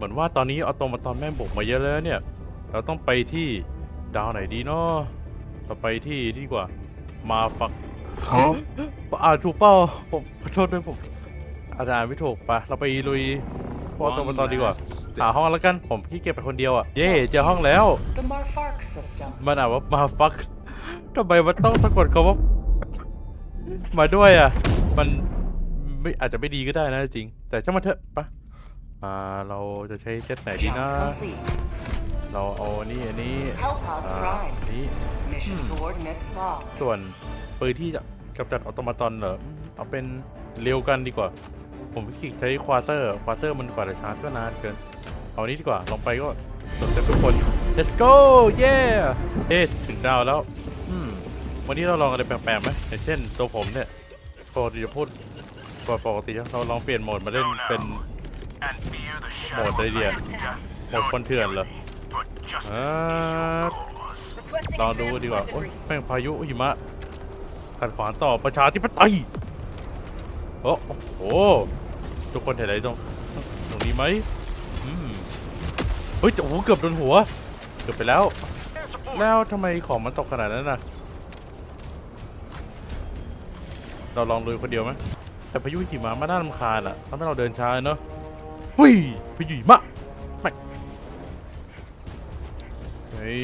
เหมือนว่าตอนนี้เอาตรงมาตอนแม่งบุกมาเยอะแล้วเนี่ย เราต้องไปที่ดาวไหนดีเนาะเราไปที่ที่ดีกว่า มาฟัก Huh? อ่านถูกเปล่าผมขอโทษด้วยผมอาจารย์ไม่ถูกปะเราไปลุยพวกตัวมาตอนดีกว่า last step. หาห้องแล้วกัน ผมขี้เกียจไปคนเดียวอะ เย่เจอห้องแล้ว The Marfark system. มันอ่านว่ามาฟักทำไมมันต้องสะกดคำว่า มาด้วยอะ มันไม่อาจจะไม่ดีก็ได้นะจริง แต่ช่างมันเถอะปะ อ่าเราจะใช้เซตไหนดีนะ Count complete. เราเอาอันนี้อันนี้ Hellpods อ่า prime. อันนี้ Mission Hmm. coordinates locked. ส่วนปืนที่จะกำจัดออโตมาตอนเหรออืมเอาเป็นเร็วกันดีกว่า ผมขี้เกียจใช้ควาเซอร์ ควาเซอร์มันกว่าจะชาร์จก็นานเกิน เอานี้ดีกว่า ลงไปก็สนใจทุกคน let's go เย้เย้ถึงดาวแล้ว อืม วันนี้เราลองอะไรแปลกๆไหมอย่างเช่น ตัวผมเนี่ยปกติจะพูดปกติเราลองเปลี่ยนโหมดมาเล่นเป็น And fear the โหมดอะไรเดียโหมดคนเถื่อนเหรอ but just อ่าลองดูดีกว่าโอ๊ยแม่งพายุหิมะขัดขวางต่อประชาธิปไตยโอ้โห ทุกคนเห็นอะไรตรงตรงนี้ไหมอืมเฮ้ยโอ้โหเกือบโดนหัว เกือบไปแล้ว แล้วทำไมของมันตกขนาดนั้นน่ะ เราลองลุยคนเดียวไหมแต่พายุหิมะมันน่ารำคาญอะทำให้เราเดินช้าเนอะเฮ้ยพายุหิมะไม่เฮ้ย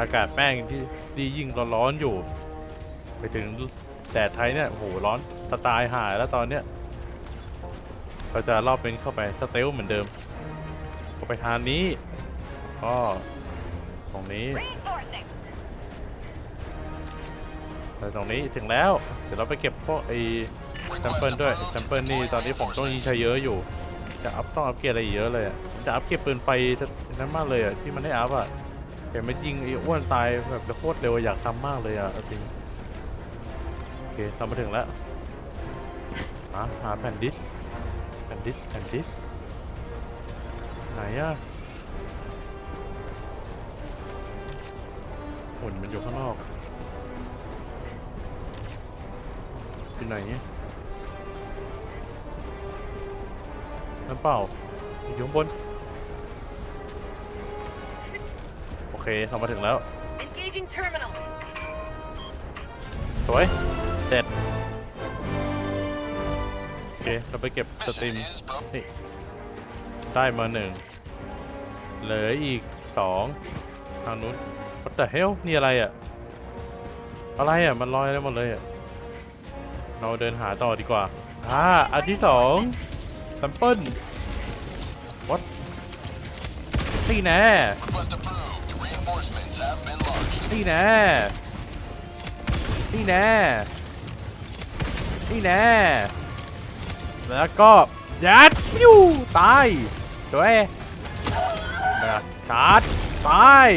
อากาศแป้งที่ที่ยิ่งร้อนๆอยู่ ไปถึงแดดไทยเนี่ยโหร้อนสไตล์หายแล้วตอนเนี้ยเราจะรอบเป็นเข้าไปสเตลเหมือนเดิมเข้าไปทางนี้ก็ตรงนี้ไปตรงนี้ถึงแล้ว เดี๋ยวเราไปเก็บพวกไอ้แซมเปิลด้วยแซมเปิลนี่ตอนนี้ผมต้องยิงใช้เยอะอยู่ จะอัพต้องอัพเกรดอะไรอีกเยอะเลยอะจะอัพเก็บปืนไฟนั้นมากเลยอะที่มันได้อัพอะเห็นมันยิงไอ้อ้วนตายแบบโคตรเร็วอยากทำมากเลยอะจริงโอเคทำมาถึงแล้วหาหาแผ่นดิสแผ่นดิสแผ่นดิสไหนอะหุ่นมันอยู่ข้างนอกอยู่ไหนเนี่ย น้ำเปล่าอยู่ข้างบน โอเคเรามาถึงแล้ว Engaging terminal. สวย เสร็จ โอเค เราไปเก็บสตรีมนี่ ได้มาหนึ่ง เหลืออีกสองทางนู้น what the hell นี่อะไรอะ อะไรอะ มันลอยได้หมดเลยอะ เราเดินหาต่อดีกว่า อ่า อันที่สองแซ มเปิล what นี่แน่นี่แน่นี่แน่นี่แน่แล้วก็ยัดยูตายสวยนะชาร์จตาย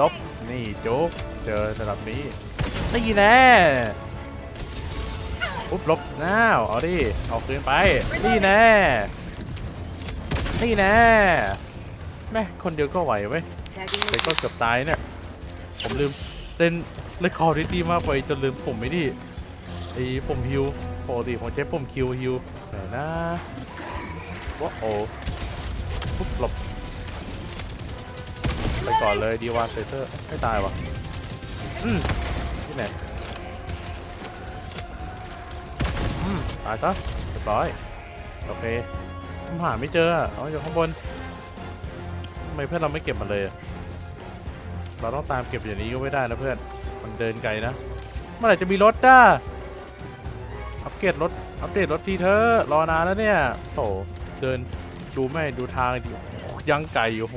ลบนี่โจ๊กเจอสลับนี้นี่แน่ ปุ๊บลบน้าวเอาดิเอาคืนไป นี่แน่ นี่แน่ แม่คนเดียวก็ไหวเว้ย Tagging แต่ก็เกือบตายเนี่ย ผมลืมเล่นเล่นคอร์ดิตี้มากไปจนลืมปุ่มไม่ดีไอ้ปุ่มฮิวปกติผมใช้ปุ่มคิวฮิวไหนนะว้าโอ้ปุ๊บหลบไปก่อนเลยดีวานเซเตอร์ไม่ตายวะอืมที่ไหน ตายซะเรียบร้อยโอเคผมหาไม่เจออะเอาอยู่ข้างบนทำไมเพื่อนเราไม่เก็บมันเลย เราต้องตามเก็บอย่างนี้ก็ไม่ได้นะเพื่อน มันเดินไกลนะ เมื่อไหร่จะมีรถด้าอัปเกรดรถ อัปเดตรถทีเธอรอนานแล้วเนี่ยโถเดินดูไม่ดูทางดิยังไกลอยู่โห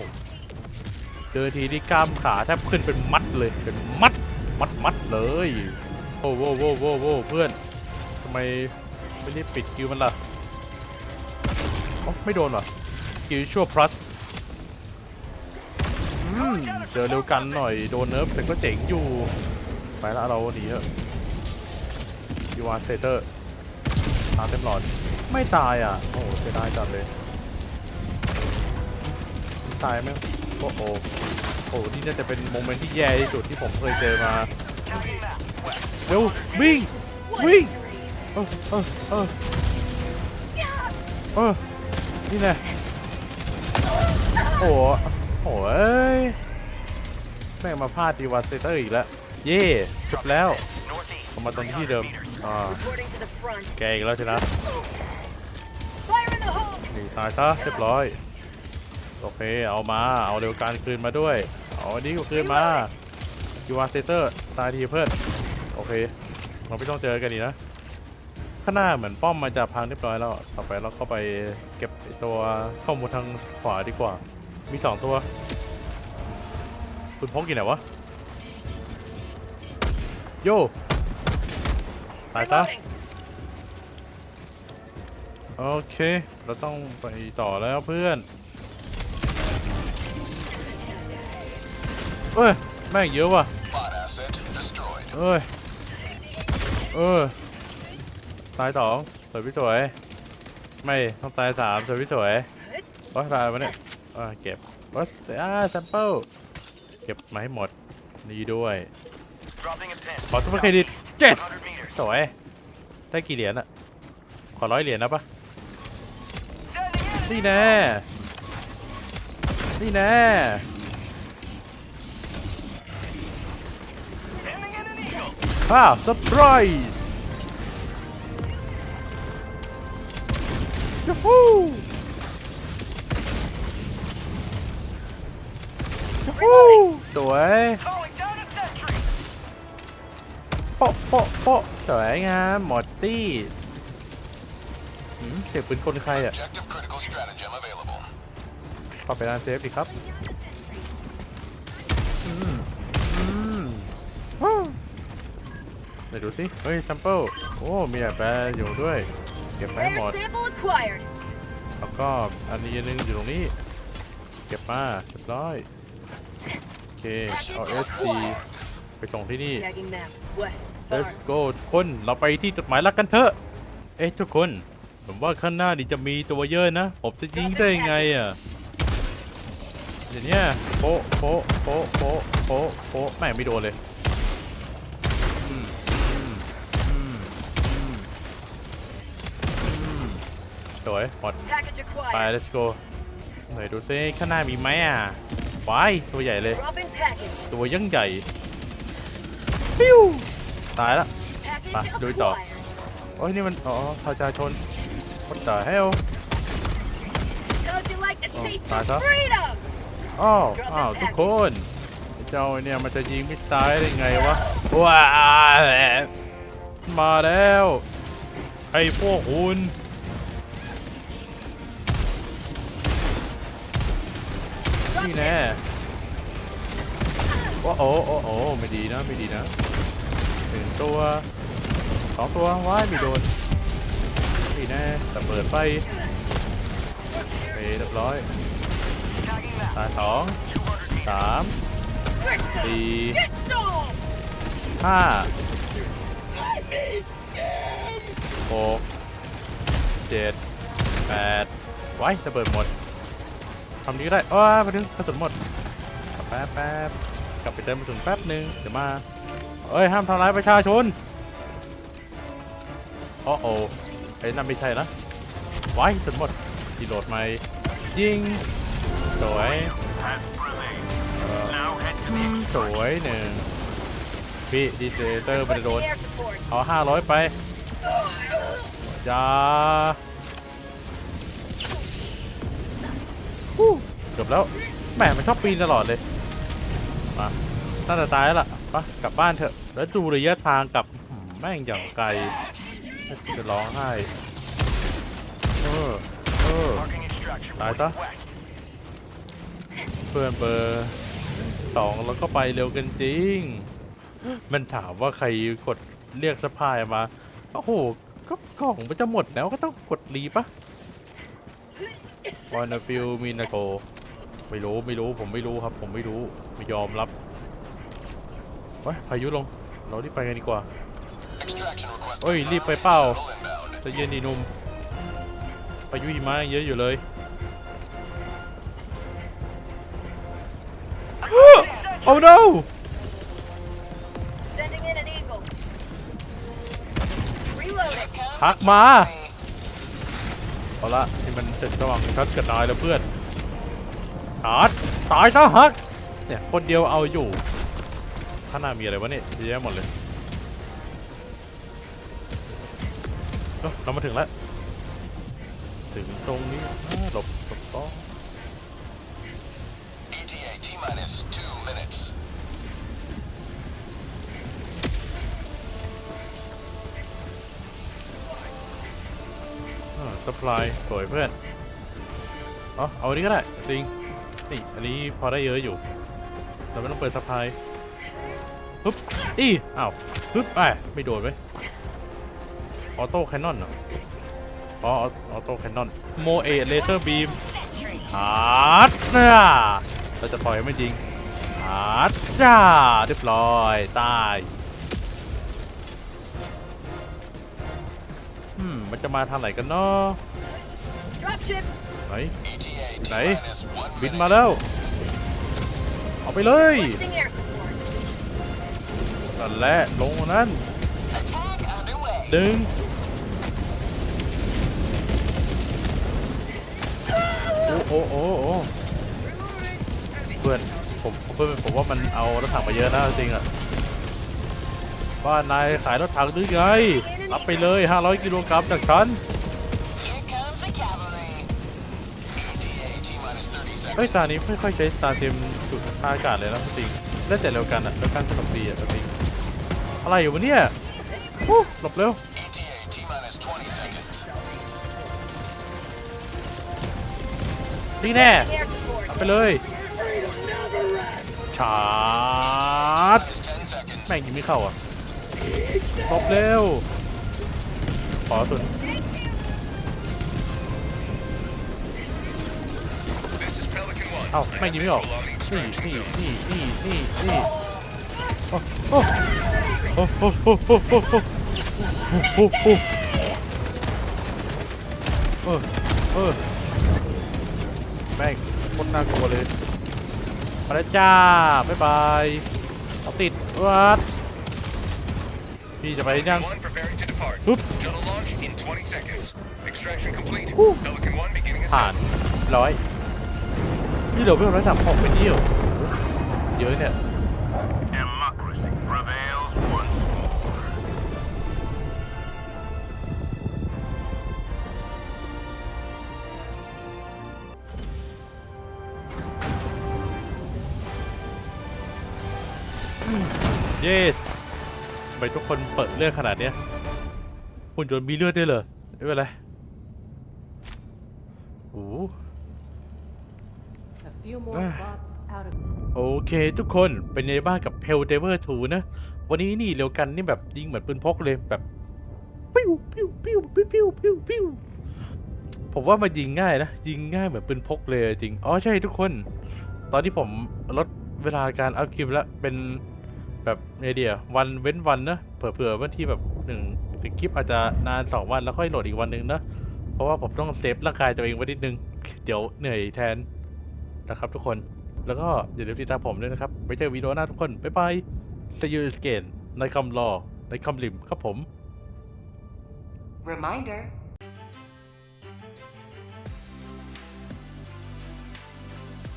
เดินทีนี่กล้ามขาแทบขึ้นเป็นมัดเลย เป็นมัด มัดมัดเลย โอ้โว้โว้โว้โว้เพื่อนทำไม ไม่ได้ปิดคิวมันล่ะอ้าไม่โดนหรอคิวชั่วพลัสอืมเจอเร็วกันหน่อยโดนเนิร์ฟแต่ก็เจ๋งอยู่ ไปละเราหนีเถอะยูวานเซเตอร์ตาเต็มหลอด ไม่ตายอะ โอ้โหเสียดายจัดเลยตายไหมโอ้โหโอ้โหนี่น่าจะเป็นโมเมนต์ที่แย่ที่สุดที่ผมเคยเจอมาเร็ววิ่งวิ่ง เออเออเออเออนี่แน่โหโอ้ยแม่งมาพลาดดีวาสเตอร์อีกแล้ว เย่จบแล้ว Northeast. ผมมาตรงที่เดิมอ่า Reporting to the front. แกอีกแล้วสินะ Fire in the hole! นี่ตายซะเรียบร้อย โอเค เอามา เอาเร็วการคืนมาด้วย เอาอันนี้ก็คืนมายูวาสเตอร์ ตายทีเพื่อน โอเค เราไม่ต้องเจอกันอีกนะ ข้างหน้าเหมือนป้อมมันจะพังเรียบร้อยแล้ว ต่อไปเราก็ไปเก็บตัวข้อมูลทางขวาดีกว่า มีสองตัว คุณพกกี่ไหนวะ โยตายซะ โอเค เราต้องไปต่อแล้วเพื่อน เอ้ย แม่งเยอะว่ะ เอ้ย เออ ตายสองสวยพี่สวย ไม่ต้องตายสามสวยพี่สวยวัดตายมาเนี่ยอ่าเก็บวัดอ่าแซมเปิลเก็บมาให้หมดนี่ด้วย Dropping a pin. ขอซุปเปอร์เครดิต yes 100 meters. สวยได้กี่เหรียญอะขอร้อยเหรียญนะปะ Sending in. นี่แน่นี่แน่ Sending in an eagle. อ้าวเซอร์ไพรส์ ยูฮูยูฮูสวยโปะโปะโปะสวยงามหมดตี้เสียงปืนคนใครอะขอไปร้านเซฟดีครับอืมอืมฮู้ไหนดูสิ เฮ้ยซัมเปิลโอ้ มีแบบแปรอยู่ด้วย เก็บไปให้ Rare หมด sample acquired. แล้วก็อันนี้อันนึงอยู่ตรงนี้ เก็บมาเรียบร้อยโอเคเอา SD ไปส่งที่นี่ Tagging map. West. Let's Far. go ทุกคนเราไปที่จุดหมายหลักกันเถอะ เอ๊ะทุกคน ผมว่าข้างหน้านี่จะมีตัวเยอะนะ ผมจะยิงได้ยังไงอะอย่างเนี้ยโป๊ะโป๊ะโป๊ะโป๊ะโป๊ะโป๊ะแม่งไม่โดนเลยอืมอืม สวยหมด Package ไป acquired. let's go ไหนดูซิข้างหน้ามีไหมอะว้ายตัวใหญ่เลย Dropping package. ตัวยังใหญ่ปิ้วตายละ Package Ah, do it, dog. acquired. โอ้ยนี่มัน อ๋อประชาชน What the hell How'd you like the Oh, taste nice, huh? of freedom? อ้าวอ้าวทุกคนไอ้เจ้าเนี่ยมันจะยิงไม่ตายได้ไงวะ ว้าวมาแล้วไอ้พวกคุณ นี่แน่โอ้โอ้โอ้โอ้ไม่ดีนะไม่ดีนะหนึ่งตัวสองตัวว้ายไม่โดนนี่แน่แต่เปิดไฟไปเรียบร้อยตาสองสามสี่ห้าหกเจ็ดแปดไว้ระเบิดหมด ทำนี้ก็ได้อ้าไปถึงกระสุนหมดแป๊บแป๊บกลับไปเติมกระสุนแป๊บหนึ่งเดี๋ยวมาเอ้ยห้ามทำร้ายประชาชนโอ้โอ้ไอ้นั่นไม่ใช่นะไว้กระสุนหมดรีโหลดใหม่ยิงสวยสวยหนึ่งพี่ดีเซเตอร์มันโดนเอาห้าร้อยไปจ้า ฮู้จบแล้วแหมมันชอบปีนตลอดเลยมาน่าจะตายแล้วล่ะกลับบ้านเถอะ แล้วดูระยะทางกลับหืมแม่งอย่างไกลจะร้องไห้เออเออ marking extraction Nice, point huh? west. เพื่อนเบอร์สองแล้วก็ไปเร็วกันจริง มันถามว่าใครกดเรียกสปายมา โอ้โหก็ของมันจะหมดแล้วก็ต้องกดรีปะ วานาฟิลมินาโกไม่รู้ไม่รู้ผมไม่รู้ครับ ผมไม่รู้ไม่ยอมรับว้ยพายุลง เรารีบไปกันดีกว่า Extraction request. Oi, confirmed. li pa pao. Shuttle inbound. ใจะเย็นดีหนุ่มพายุหิมะยังเยอะอยู่เลยโอ้ no Sending in an eagle. Reloading. พักมา เอาละที่มันเสร็จระหว่างทัดกับนายแล้วเพื่อนตายตายซะฮักเนี่ยคนเดียวเอาอยู่ข้างหน้ามีอะไรวะเนี่ยเยอะแยะหมดเลยเรามาถึงแล้ว ถึงตรงนี้หลบ สปายสวยเพื่อนเอเอาอันนี้ก็ได้จริงนี่อันนี้พอได้เยอะอยู่ แต่ไม่ต้องเปิดสปายปึ๊บอีอ้าวปึ๊บไอ้ไม่โดนไว้ยออโต้แคนนอนเหรออ๋อออโต้แคนนอนโมเอเลเซอร์บีมฮาร์ดเนี่ยเราจะปล่อยให้มันยิงฮาร์ดจ้าเรียบร้อยตาย มมันจะมาทางไหนกันเนาะ Dropship. ไหน ETA T Đấy. minus one บิน minute. มาแล้ว เอาไปเลย Requesting air support. นั่นแหละลงมานั้น Attack underway. ดึงโอ้โอ้โอ้โอ้เพื่อนผมเพื่อนผมว่ามันเอารถถังมาเยอะนะจริงอะบ้านนายขายรถถังหรือไง รับไปเลย 500 กิโลกรัมจากฉัน Here comes the cavalry. ETA T minus 30เฮ้ย seconds. ตานี้ไม่ค่อยใช้สตาร์เต็มจุดท่าอากาศเลยนะจริงเล่นแต่เร็วกันอะเร็วกันสนุกดีอะจริงอะไรอยู่วะเนี่ยฮู้หลบเร็ว ETA T minus 20 seconds. นี่แน่ Air support. เอาไปเลยชาร์จ Minus 10 seconds. แม่งยิงไม่เข้าอะหลบเร็ว ขอสุด This is Pelican 1. เอ้า I ไม่ have ยิงไม่ออก visual on the นี่ extraction นี่ zone. นี่ นี่ นี่ นี่ โอ้โหโอ้โหโอ้โหโอ้โหโอ้โหโออเออแม่งโคตรน่ากลัวเลยไปแล้วจ้า บ๊ายบาย เอาติดวัด พี่จะไปยัง One preparing to depart. Oop. Shuttle launch in 20 seconds. Extraction complete. Ooh. Pelican 1 beginning ผ่าน ascent. ร้อย นี่เหลือเพิ่มร้อยสามหกไปเที่ยวเยอะเนี่ย Democracy prevails once more. เยสทำไ มทุกคนเปิดเลือดขนาดเนี้ยหุ่นยนต์มีเลือดด้วยเหรอไม่เป็นไรโอ้ A few more Ah. bots out of โอเคทุกคนเป็นไงบ้างกับ p e l d e v e r 2นะ วันนี้นี่เร็วกันนี่แบบยิงเหมือนปืนพกเลยแบบปิ้วปิ้วปิ้วปิ้วปิ้วปิ้วปิ้วผมว่ามันยิงง่ายนะ ยิงง่ายเหมือนปืนพกเลยจริง อ๋อใช่ทุกคน ตอนที่ผมลดเวลาการอัพคลิปแล้วเป็น แบบเดียวันเว้นวันนะเผื่อๆวันที่แบบหนึ่งหนึ่งคลิปอาจจะนานสองวันแล้วค่อยโหลดอีกวันหนึ่งนะเพราะว่าผมต้องเซฟร่างกายตัวเองไว้นิดนึง เดี๋ยวเหนื่อยแทนนะครับทุกคน แล้วก็อย่าลืมติดตามผมด้วยนะครับไปเจอวีดีโอหน้าทุกคน บ๊ายบาย see you again ในคำรอในคำลิมครับผม Reminder